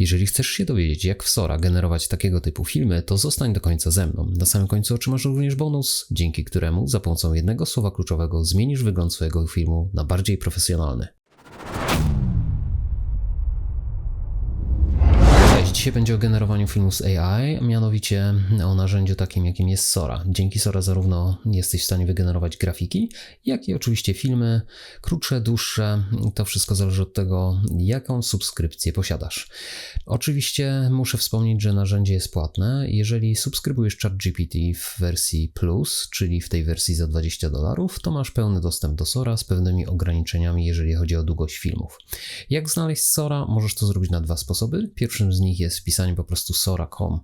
Jeżeli chcesz się dowiedzieć, jak w Sora generować takiego typu filmy, to zostań do końca ze mną. Na samym końcu otrzymasz również bonus, dzięki któremu za pomocą jednego słowa kluczowego zmienisz wygląd swojego filmu na bardziej profesjonalny. Dzisiaj będzie o generowaniu filmu z AI, a mianowicie o narzędziu takim, jakim jest Sora. Dzięki Sora zarówno jesteś w stanie wygenerować grafiki, jak i oczywiście filmy, krótsze, dłuższe. To wszystko zależy od tego, jaką subskrypcję posiadasz. Oczywiście muszę wspomnieć, że narzędzie jest płatne. Jeżeli subskrybujesz ChatGPT w wersji Plus, czyli w tej wersji za 20 dolarów, to masz pełny dostęp do Sora z pewnymi ograniczeniami, jeżeli chodzi o długość filmów. Jak znaleźć Sora? Możesz to zrobić na dwa sposoby. Pierwszym z nich jest wpisanie po prostu sora.com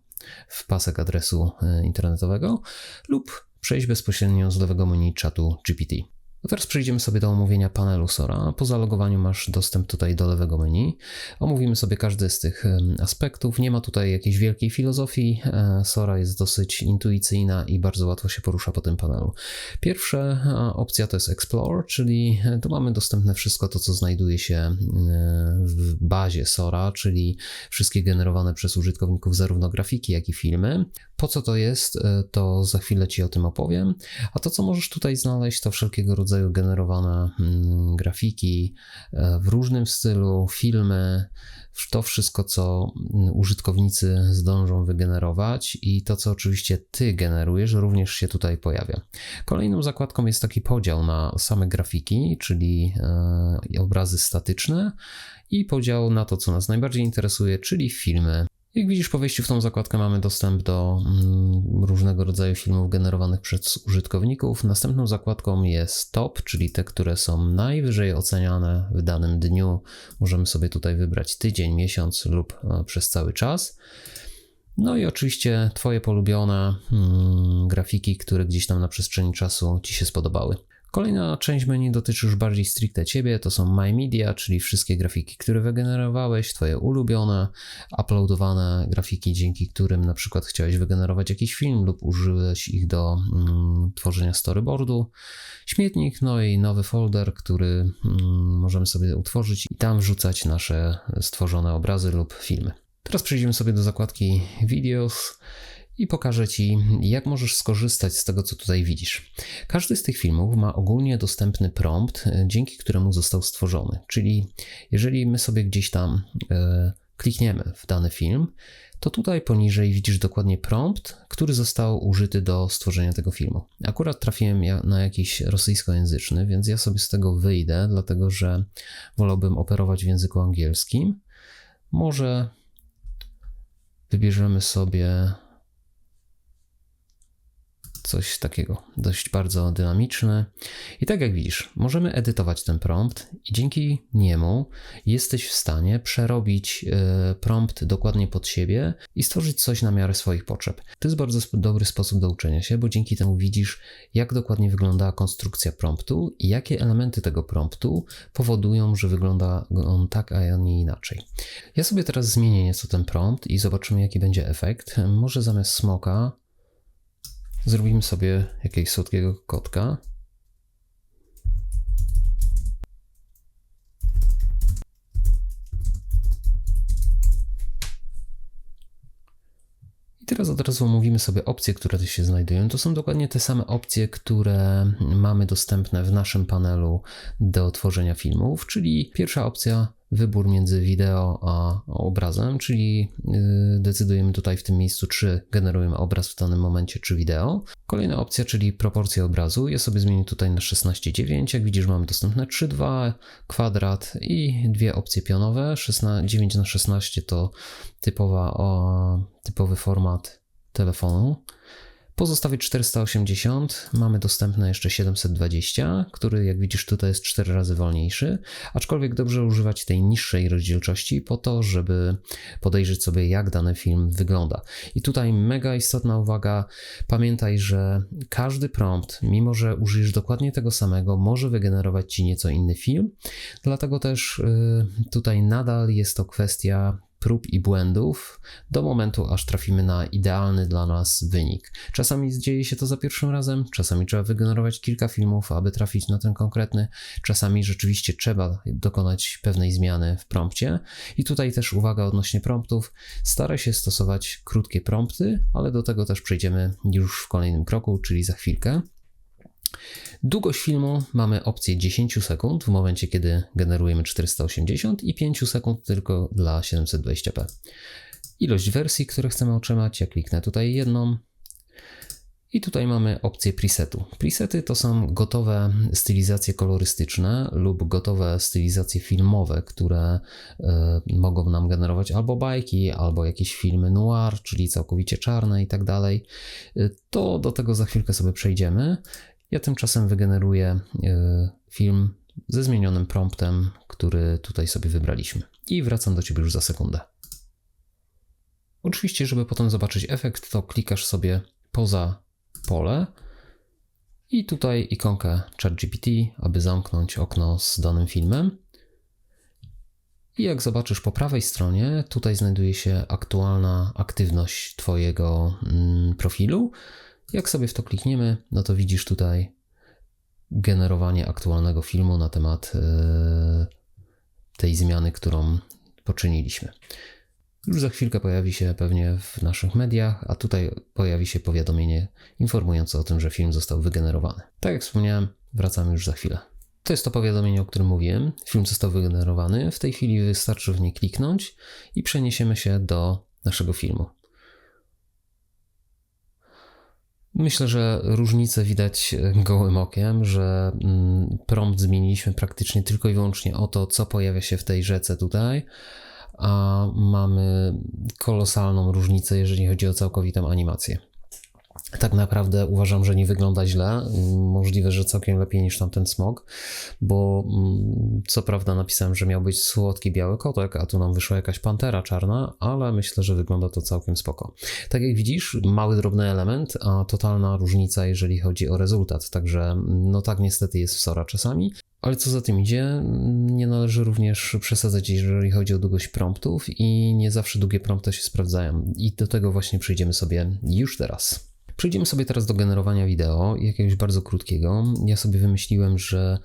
w pasek adresu e, internetowego lub przejść bezpośrednio z lewego menu czatu GPT. A teraz przejdziemy sobie do omówienia panelu Sora. Po zalogowaniu masz dostęp tutaj do lewego menu. Omówimy sobie każdy z tych aspektów. Nie ma tutaj jakiejś wielkiej filozofii. E, Sora jest dosyć intuicyjna i bardzo łatwo się porusza po tym panelu. Pierwsza e, opcja to jest Explore, czyli e, tu mamy dostępne wszystko to, co znajduje się w bazie Sora, czyli wszystkie generowane przez użytkowników zarówno grafiki, jak i filmy. Po co to jest, to za chwilę Ci o tym opowiem. A to, co możesz tutaj znaleźć, to wszelkiego rodzaju rodzaju generowane mm, grafiki e, w różnym stylu, filmy, to wszystko, co mm, użytkownicy zdążą wygenerować i to, co oczywiście ty generujesz, również się tutaj pojawia. Kolejną zakładką jest taki podział na same grafiki, czyli e, obrazy statyczne i podział na to, co nas najbardziej interesuje, czyli filmy jak widzisz, po wejściu w tą zakładkę mamy dostęp do mm, różnego rodzaju filmów generowanych przez użytkowników. Następną zakładką jest top, czyli te, które są najwyżej oceniane w danym dniu. Możemy sobie tutaj wybrać tydzień, miesiąc lub e, przez cały czas. No i oczywiście Twoje polubione mm, grafiki, które gdzieś tam na przestrzeni czasu Ci się spodobały. Kolejna część menu dotyczy już bardziej stricte Ciebie, to są My Media, czyli wszystkie grafiki, które wygenerowałeś, Twoje ulubione, uploadowane grafiki, dzięki którym na przykład chciałeś wygenerować jakiś film lub użyłeś ich do mm, tworzenia storyboardu, śmietnik, no i nowy folder, który mm, możemy sobie utworzyć i tam wrzucać nasze stworzone obrazy lub filmy. Teraz przejdziemy sobie do zakładki Videos i pokażę Ci, jak możesz skorzystać z tego, co tutaj widzisz. Każdy z tych filmów ma ogólnie dostępny prompt, e, dzięki któremu został stworzony. Czyli jeżeli my sobie gdzieś tam e, klikniemy w dany film, to tutaj poniżej widzisz dokładnie prompt, który został użyty do stworzenia tego filmu. Akurat trafiłem na jakiś rosyjskojęzyczny, więc ja sobie z tego wyjdę, dlatego że wolałbym operować w języku angielskim. Może wybierzemy sobie coś takiego dość bardzo dynamiczne. I tak jak widzisz, możemy edytować ten prompt i dzięki niemu jesteś w stanie przerobić e, prompt dokładnie pod siebie i stworzyć coś na miarę swoich potrzeb. To jest bardzo dobry sposób do uczenia się, bo dzięki temu widzisz, jak dokładnie wygląda konstrukcja promptu i jakie elementy tego promptu powodują, że wygląda on tak, a nie inaczej. Ja sobie teraz zmienię nieco ten prompt i zobaczymy, jaki będzie efekt. Może zamiast smoka Zrobimy sobie jakiegoś słodkiego kotka. I teraz od razu omówimy sobie opcje, które tu się znajdują. To są dokładnie te same opcje, które mamy dostępne w naszym panelu do tworzenia filmów, czyli pierwsza opcja wybór między wideo a obrazem, czyli y, decydujemy tutaj w tym miejscu, czy generujemy obraz w danym momencie, czy wideo. Kolejna opcja, czyli proporcja obrazu. Ja sobie zmienię tutaj na 16:9. Jak widzisz, mamy dostępne 3:2, kwadrat i dwie opcje pionowe. 9 na 16 to typowa, o, typowy format telefonu. Pozostawię 480, mamy dostępne jeszcze 720, który jak widzisz tutaj jest 4 razy wolniejszy, aczkolwiek dobrze używać tej niższej rozdzielczości po to, żeby podejrzeć sobie jak dany film wygląda. I tutaj mega istotna uwaga, pamiętaj, że każdy prompt, mimo że użyjesz dokładnie tego samego, może wygenerować Ci nieco inny film, dlatego też yy, tutaj nadal jest to kwestia prób i błędów do momentu, aż trafimy na idealny dla nas wynik. Czasami dzieje się to za pierwszym razem, czasami trzeba wygenerować kilka filmów, aby trafić na ten konkretny, czasami rzeczywiście trzeba dokonać pewnej zmiany w prompcie. I tutaj też uwaga odnośnie promptów. Staraj się stosować krótkie prompty, ale do tego też przejdziemy już w kolejnym kroku, czyli za chwilkę. Długość filmu mamy opcję 10 sekund w momencie, kiedy generujemy 480 i 5 sekund tylko dla 720p. Ilość wersji, które chcemy otrzymać, ja kliknę tutaj jedną. I tutaj mamy opcję presetu. Presety to są gotowe stylizacje kolorystyczne lub gotowe stylizacje filmowe, które y, mogą nam generować albo bajki, albo jakieś filmy noir, czyli całkowicie czarne i tak dalej. E, to do tego za chwilkę sobie przejdziemy. Ja tymczasem wygeneruję e, film ze zmienionym promptem, który tutaj sobie wybraliśmy. I wracam do Ciebie już za sekundę. Oczywiście, żeby potem zobaczyć efekt, to klikasz sobie poza pole i tutaj ikonkę ChatGPT, aby zamknąć okno z danym filmem. I jak zobaczysz po prawej stronie, tutaj znajduje się aktualna aktywność Twojego mm, profilu. Jak sobie w to klikniemy, no to widzisz tutaj generowanie aktualnego filmu na temat e, tej zmiany, którą poczyniliśmy. Już za chwilkę pojawi się pewnie w naszych mediach, a tutaj pojawi się powiadomienie informujące o tym, że film został wygenerowany. Tak jak wspomniałem, wracamy już za chwilę. To jest to powiadomienie, o którym mówiłem. Film został wygenerowany. W tej chwili wystarczy w nie kliknąć i przeniesiemy się do naszego filmu. Myślę, że różnicę widać gołym okiem, że mm, prompt zmieniliśmy praktycznie tylko i wyłącznie o to, co pojawia się w tej rzece tutaj, a mamy kolosalną różnicę, jeżeli chodzi o całkowitą animację tak naprawdę uważam, że nie wygląda źle. Możliwe, że całkiem lepiej niż tamten smog, bo mm, co prawda napisałem, że miał być słodki biały kotek, a tu nam wyszła jakaś pantera czarna, ale myślę, że wygląda to całkiem spoko. Tak jak widzisz, mały drobny element, a totalna różnica, jeżeli chodzi o rezultat. Także no tak niestety jest w Sora czasami. Ale co za tym idzie, nie należy również przesadzać, jeżeli chodzi o długość promptów i nie zawsze długie prompty się sprawdzają. I do tego właśnie przejdziemy sobie już teraz. Przejdziemy sobie teraz do generowania wideo, jakiegoś bardzo krótkiego. Ja sobie wymyśliłem, że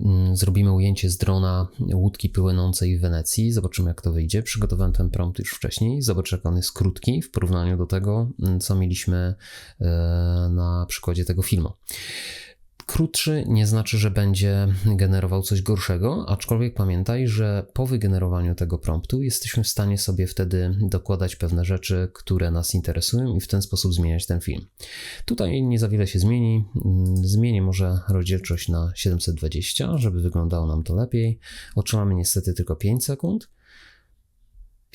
mm, zrobimy ujęcie z drona łódki płynącej w Wenecji. Zobaczymy, jak to wyjdzie. Przygotowałem ten prompt już wcześniej. Zobaczę, jak on jest krótki w porównaniu do tego, mm, co mieliśmy e, na przykładzie tego filmu. Krótszy nie znaczy, że będzie generował coś gorszego, aczkolwiek pamiętaj, że po wygenerowaniu tego promptu jesteśmy w stanie sobie wtedy dokładać pewne rzeczy, które nas interesują i w ten sposób zmieniać ten film. Tutaj nie za wiele się zmieni. Zmienię może rozdzielczość na 720, żeby wyglądało nam to lepiej. Otrzymamy niestety tylko 5 sekund.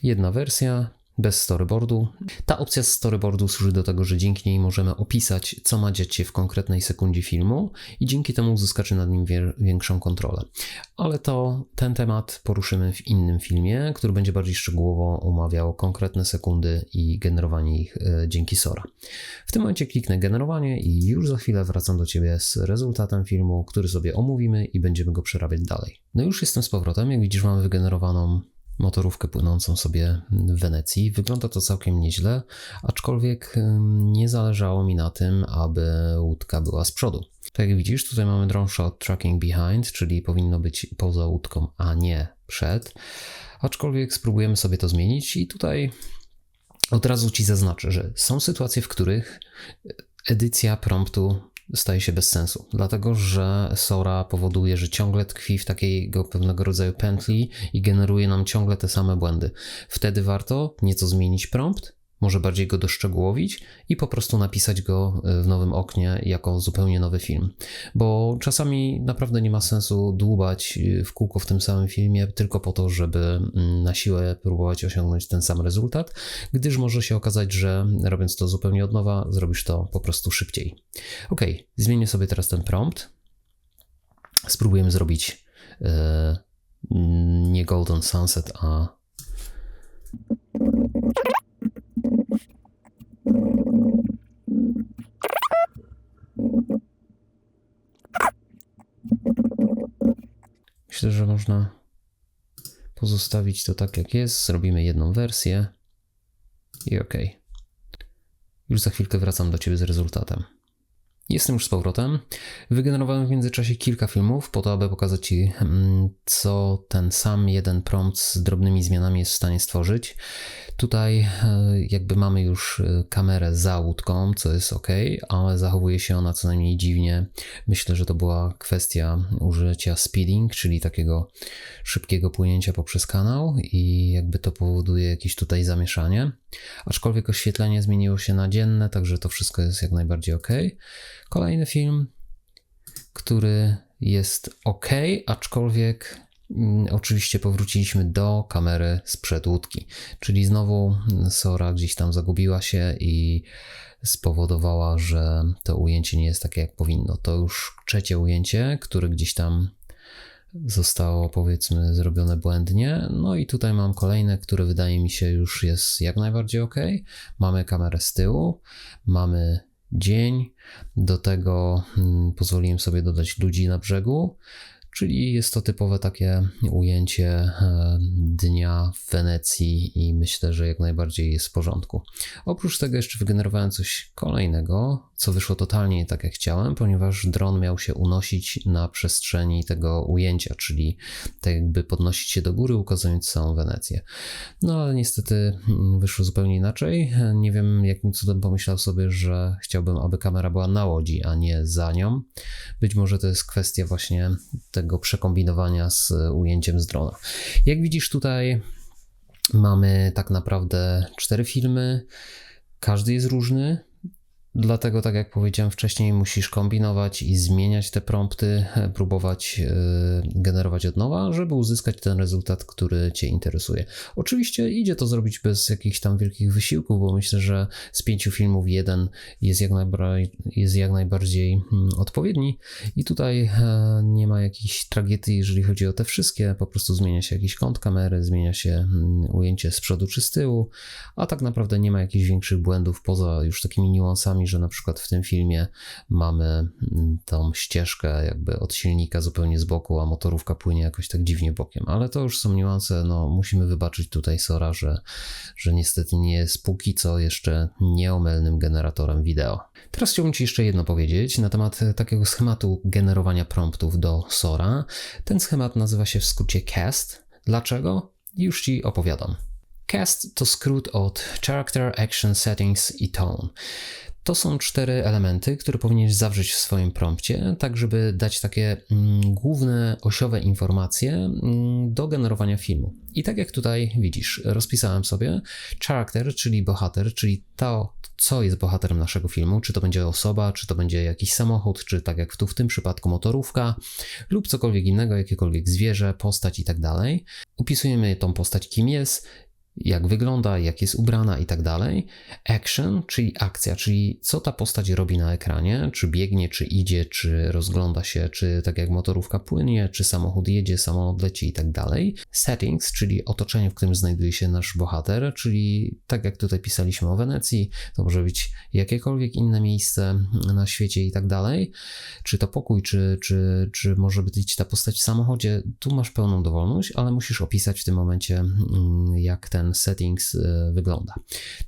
Jedna wersja, bez storyboardu. Ta opcja z storyboardu służy do tego, że dzięki niej możemy opisać, co ma dziać się w konkretnej sekundzie filmu i dzięki temu uzyskacie nad nim większą kontrolę. Ale to ten temat poruszymy w innym filmie, który będzie bardziej szczegółowo omawiał konkretne sekundy i generowanie ich e, dzięki Sora. W tym momencie kliknę generowanie i już za chwilę wracam do Ciebie z rezultatem filmu, który sobie omówimy i będziemy go przerabiać dalej. No już jestem z powrotem, jak widzisz mamy wygenerowaną motorówkę płynącą sobie w Wenecji. Wygląda to całkiem nieźle, aczkolwiek nie zależało mi na tym, aby łódka była z przodu. Tak jak widzisz, tutaj mamy drone shot tracking behind, czyli powinno być poza łódką, a nie przed. Aczkolwiek spróbujemy sobie to zmienić i tutaj od razu Ci zaznaczę, że są sytuacje, w których edycja promptu staje się bez sensu, dlatego że Sora powoduje, że ciągle tkwi w takiego pewnego rodzaju pętli i generuje nam ciągle te same błędy. Wtedy warto nieco zmienić prompt, może bardziej go doszczegółowić i po prostu napisać go e, w nowym oknie jako zupełnie nowy film. Bo czasami naprawdę nie ma sensu dłubać e, w kółko w tym samym filmie tylko po to, żeby mm, na siłę próbować osiągnąć ten sam rezultat, gdyż może się okazać, że robiąc to zupełnie od nowa, zrobisz to po prostu szybciej. Ok, zmienię sobie teraz ten prompt. Spróbujemy zrobić e, nie Golden Sunset, a Myślę, że można pozostawić to tak jak jest. Zrobimy jedną wersję i OK. Już za chwilkę wracam do Ciebie z rezultatem. Jestem już z powrotem. Wygenerowałem w międzyczasie kilka filmów po to, aby pokazać Ci, mm, co ten sam jeden prompt z drobnymi zmianami jest w stanie stworzyć. Tutaj e, jakby mamy już e, kamerę za łódką, co jest ok, ale zachowuje się ona co najmniej dziwnie. Myślę, że to była kwestia użycia speeding, czyli takiego szybkiego płynięcia poprzez kanał i jakby to powoduje jakieś tutaj zamieszanie. Aczkolwiek oświetlenie zmieniło się na dzienne, także to wszystko jest jak najbardziej ok. Kolejny film, który jest ok, aczkolwiek mm, oczywiście powróciliśmy do kamery sprzed łódki, czyli znowu Sora gdzieś tam zagubiła się i spowodowała, że to ujęcie nie jest takie jak powinno. To już trzecie ujęcie, które gdzieś tam zostało powiedzmy zrobione błędnie. No i tutaj mam kolejne, które wydaje mi się już jest jak najbardziej ok. Mamy kamerę z tyłu, mamy dzień, do tego hmm, pozwoliłem sobie dodać ludzi na brzegu. Czyli jest to typowe takie ujęcie e, dnia w Wenecji i myślę, że jak najbardziej jest w porządku. Oprócz tego jeszcze wygenerowałem coś kolejnego, co wyszło totalnie nie tak jak chciałem, ponieważ dron miał się unosić na przestrzeni tego ujęcia, czyli tak jakby podnosić się do góry, ukazując całą Wenecję. No ale niestety mm, wyszło zupełnie inaczej. Nie wiem jakim cudem pomyślał sobie, że chciałbym, aby kamera była na łodzi, a nie za nią. Być może to jest kwestia właśnie tego przekombinowania z ujęciem z drona. Jak widzisz tutaj mamy tak naprawdę cztery filmy. Każdy jest różny, Dlatego, tak jak powiedziałem wcześniej, musisz kombinować i zmieniać te prompty, próbować e, generować od nowa, żeby uzyskać ten rezultat, który Cię interesuje. Oczywiście idzie to zrobić bez jakichś tam wielkich wysiłków, bo myślę, że z pięciu filmów jeden jest jak, jest jak najbardziej mm, odpowiedni i tutaj e, nie ma jakiejś tragedii, jeżeli chodzi o te wszystkie. Po prostu zmienia się jakiś kąt kamery, zmienia się mm, ujęcie z przodu czy z tyłu, a tak naprawdę nie ma jakichś większych błędów poza już takimi niuansami, że na przykład w tym filmie mamy mm, tą ścieżkę jakby od silnika zupełnie z boku, a motorówka płynie jakoś tak dziwnie bokiem. Ale to już są niuanse, no musimy wybaczyć tutaj Sora, że, że niestety nie jest póki co jeszcze nieomylnym generatorem wideo. Teraz chciałbym Ci jeszcze jedno powiedzieć na temat takiego schematu generowania promptów do Sora. Ten schemat nazywa się w skrócie CAST. Dlaczego? Już Ci opowiadam. CAST to skrót od Character Action Settings i Tone. To są cztery elementy, które powinieneś zawrzeć w swoim prompcie, tak żeby dać takie mm, główne osiowe informacje mm, do generowania filmu. I tak jak tutaj widzisz, rozpisałem sobie character, czyli bohater, czyli to, co jest bohaterem naszego filmu, czy to będzie osoba, czy to będzie jakiś samochód, czy tak jak tu w tym przypadku motorówka, lub cokolwiek innego, jakiekolwiek zwierzę, postać i tak dalej. Upisujemy tą postać, kim jest, jak wygląda, jak jest ubrana i tak dalej. Action, czyli akcja, czyli co ta postać robi na ekranie, czy biegnie, czy idzie, czy rozgląda się, czy tak jak motorówka płynie, czy samochód jedzie, samolot leci i tak dalej. Settings, czyli otoczenie, w którym znajduje się nasz bohater, czyli tak jak tutaj pisaliśmy o Wenecji, to może być jakiekolwiek inne miejsce na świecie i tak dalej. Czy to pokój, czy, czy, czy może być ta postać w samochodzie, tu masz pełną dowolność, ale musisz opisać w tym momencie, mm, jak ten settings e, wygląda.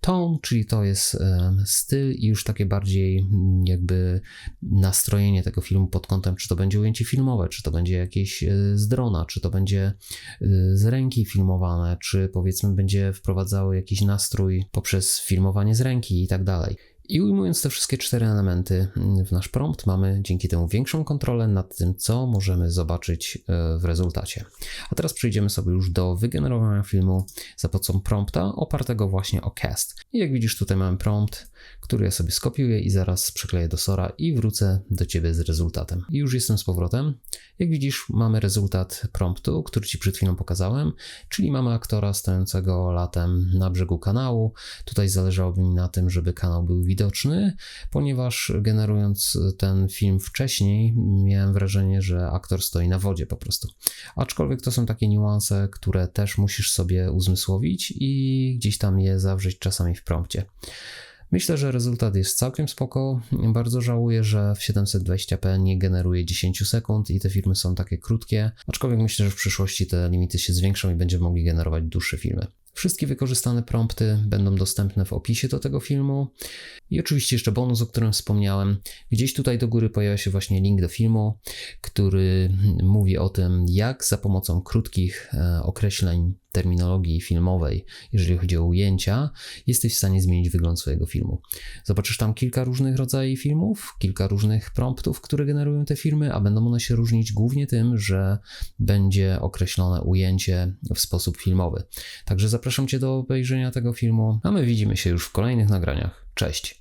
Tone, czyli to jest e, styl i już takie bardziej mm, jakby nastrojenie tego filmu pod kątem, czy to będzie ujęcie filmowe, czy to będzie jakieś e, z drona, czy to będzie z ręki filmowane, czy powiedzmy będzie wprowadzało jakiś nastrój poprzez filmowanie z ręki i tak dalej. I ujmując te wszystkie cztery elementy w nasz prompt, mamy dzięki temu większą kontrolę nad tym, co możemy zobaczyć e, w rezultacie. A teraz przejdziemy sobie już do wygenerowania filmu za pomocą prompta opartego właśnie o cast. I jak widzisz, tutaj mamy prompt, który ja sobie skopiuję i zaraz przykleję do Sora i wrócę do Ciebie z rezultatem. I już jestem z powrotem. Jak widzisz, mamy rezultat promptu, który Ci przed chwilą pokazałem, czyli mamy aktora stojącego latem na brzegu kanału. Tutaj zależałoby mi na tym, żeby kanał był widoczny, ponieważ generując ten film wcześniej, miałem wrażenie, że aktor stoi na wodzie po prostu. Aczkolwiek to są takie niuanse, które też musisz sobie uzmysłowić i gdzieś tam je zawrzeć czasami w prompcie. Myślę, że rezultat jest całkiem spoko. Bardzo żałuję, że w 720p nie generuje 10 sekund i te filmy są takie krótkie, aczkolwiek myślę, że w przyszłości te limity się zwiększą i będziemy mogli generować dłuższe filmy. Wszystkie wykorzystane prompty będą dostępne w opisie do tego filmu. I oczywiście jeszcze bonus, o którym wspomniałem. Gdzieś tutaj do góry pojawia się właśnie link do filmu, który mówi o tym, jak za pomocą krótkich e, określeń terminologii filmowej, jeżeli chodzi o ujęcia, jesteś w stanie zmienić wygląd swojego filmu. Zobaczysz tam kilka różnych rodzajów filmów, kilka różnych promptów, które generują te filmy, a będą one się różnić głównie tym, że będzie określone ujęcie w sposób filmowy. Także zapraszam Cię do obejrzenia tego filmu, a my widzimy się już w kolejnych nagraniach. Cześć!